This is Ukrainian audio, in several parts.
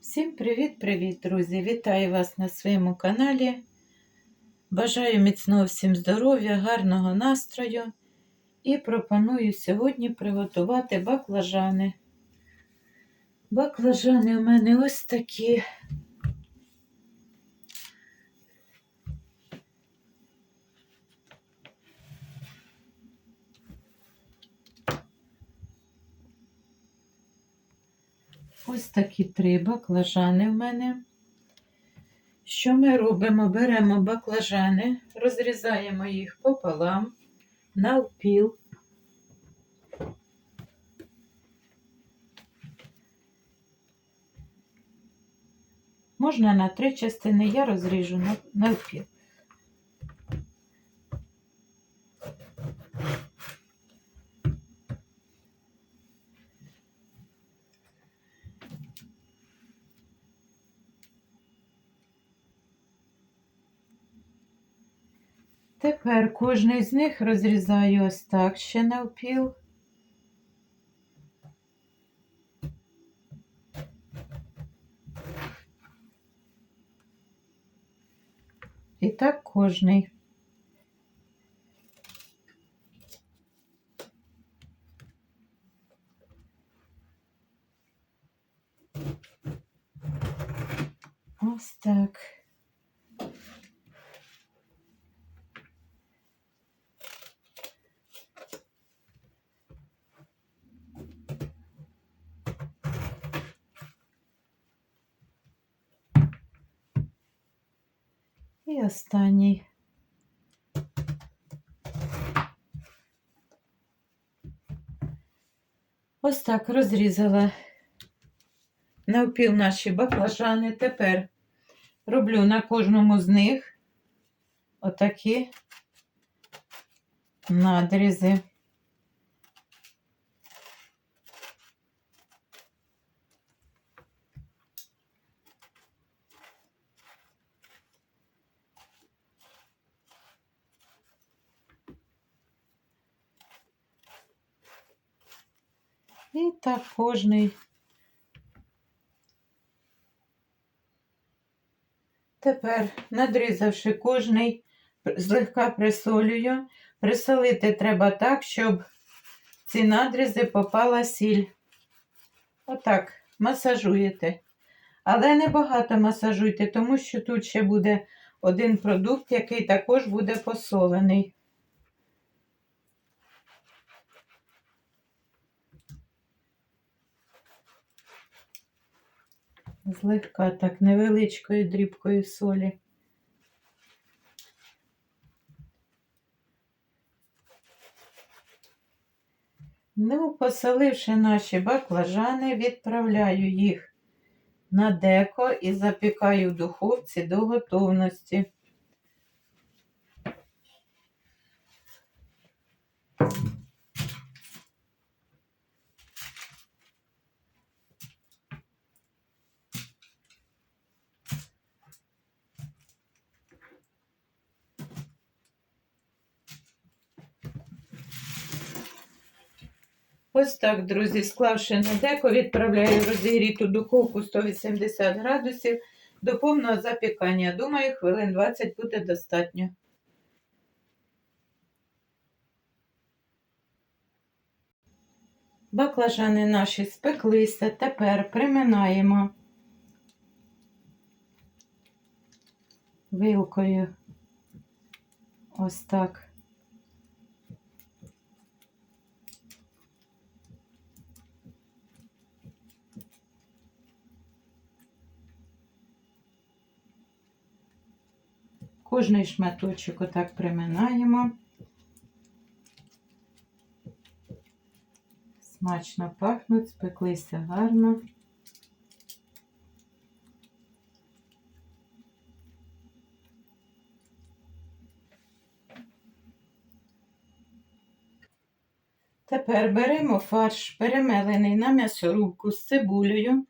Всім привіт-привіт, друзі! Вітаю вас на своєму каналі. Бажаю міцного всім здоров'я, гарного настрою і пропоную сьогодні приготувати баклажани. Баклажани у мене ось такі. Ось такі три баклажани в мене. Що ми робимо? Беремо баклажани, розрізаємо їх пополам, навпіл. Можна на три частини, я розріжу на- навпіл. Тепер кожний з них розрізаю ось так ще навпіл. І так кожний. Ось так. І останній. Ось так розрізала навпіл наші баклажани. Тепер роблю на кожному з них отакі надрізи. І так кожний. Тепер, надрізавши кожний, злегка присолюю. Присолити треба так, щоб ці надрізи попала сіль. Отак, масажуєте. Але не багато масажуйте, тому що тут ще буде один продукт, який також буде посолений. Злегка так невеличкою дрібкою солі. Ну, посоливши наші баклажани, відправляю їх на деко і запікаю в духовці до готовності. Ось так, друзі, склавши на деко, відправляю розігріту духовку 180 градусів до повного запікання. Думаю, хвилин 20 буде достатньо. Баклажани наші спеклися. Тепер приминаємо вилкою. Ось так. Кожний шматочок отак приминаємо. Смачно пахнуть, спеклися гарно. Тепер беремо фарш, перемелений на м'ясорубку з цибулею,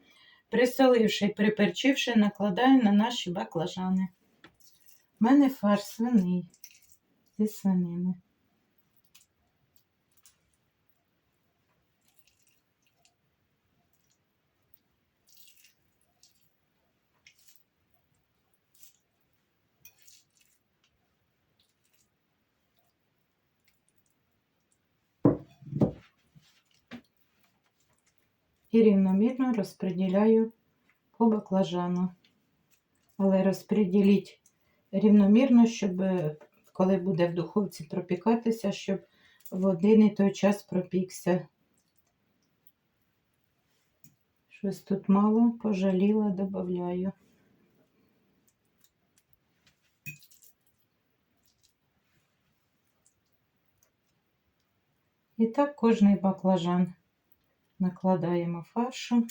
присоливши і приперчивши, накладаю на наші баклажани. У мене фарш свиний зі свинини. І рівномірно розподіляю по баклажану. Але розподіліть рівномірно, щоб е, коли буде в духовці пропікатися, щоб в один і той час пропікся. Щось тут мало, пожаліла, додаю. І так кожний баклажан накладаємо фаршу,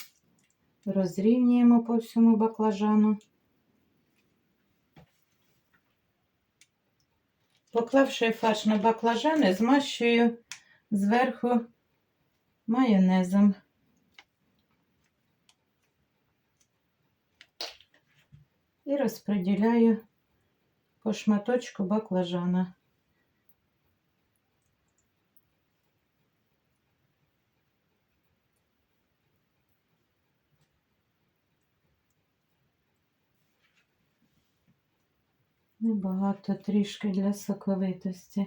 розрівнюємо по всьому баклажану. Поклавши фарш на баклажани, змащую зверху майонезом. І розподіляю по шматочку баклажана. Небагато трішки для соковитості,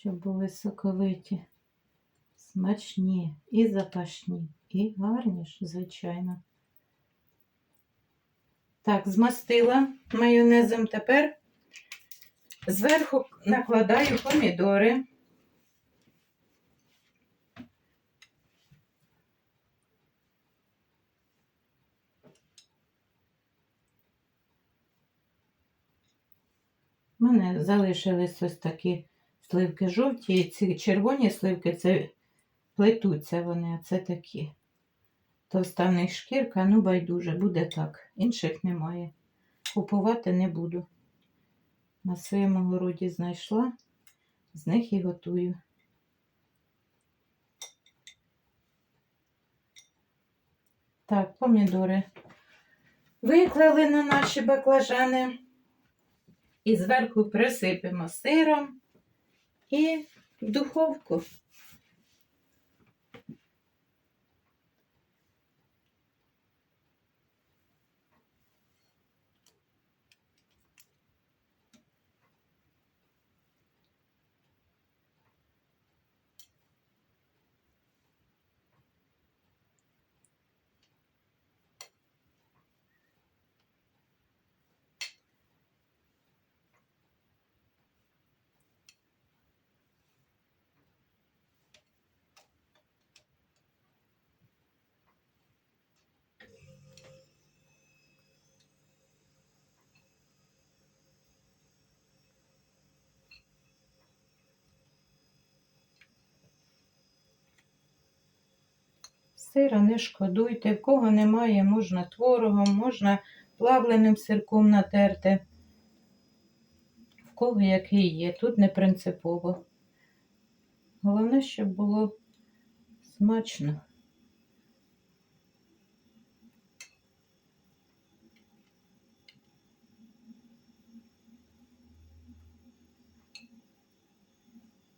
щоб були соковиті, смачні і запашні, і гарні ж, звичайно. Так, змастила майонезом. Тепер зверху накладаю помідори. У мене залишились ось такі сливки жовті, і ці червоні сливки це плетуться вони, а це такі. Товста в шкірка, ну байдуже, буде так. Інших немає. Купувати не буду. На своєму городі знайшла, з них і готую. Так, помідори виклали на наші баклажани і зверху присипемо сиром і в духовку. Сира не шкодуйте, в кого немає, можна творогом, можна плавленим сирком натерти. В кого який є, тут не принципово. Головне, щоб було смачно.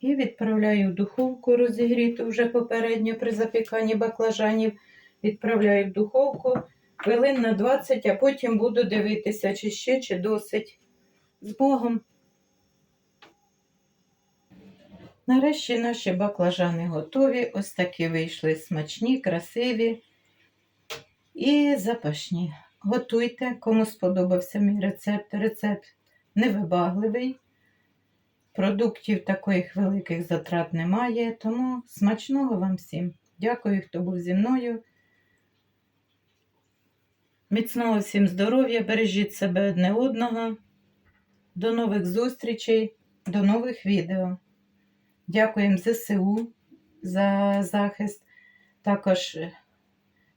І відправляю в духовку розігріту вже попередньо при запіканні баклажанів. Відправляю в духовку хвилин на 20, а потім буду дивитися, чи ще, чи досить. З Богом. Нарешті наші баклажани готові. Ось такі вийшли смачні, красиві і запашні. Готуйте, кому сподобався мій рецепт. Рецепт невибагливий. Продуктів таких великих затрат немає, тому смачного вам всім. Дякую, хто був зі мною. Міцного всім здоров'я, бережіть себе одне одного. До нових зустрічей, до нових відео. Дякуємо ЗСУ за захист, також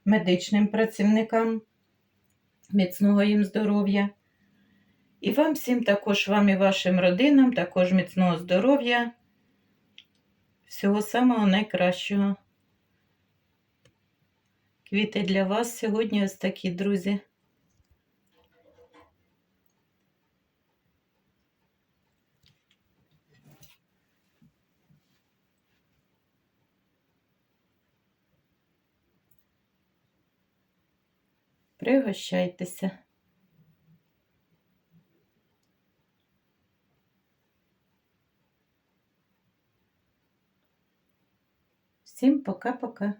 медичним працівникам. Міцного їм здоров'я. І вам всім також вам і вашим родинам, також міцного здоров'я. Всього самого найкращого. Квіти для вас сьогодні ось такі, друзі. Пригощайтеся. Всім пока-пока.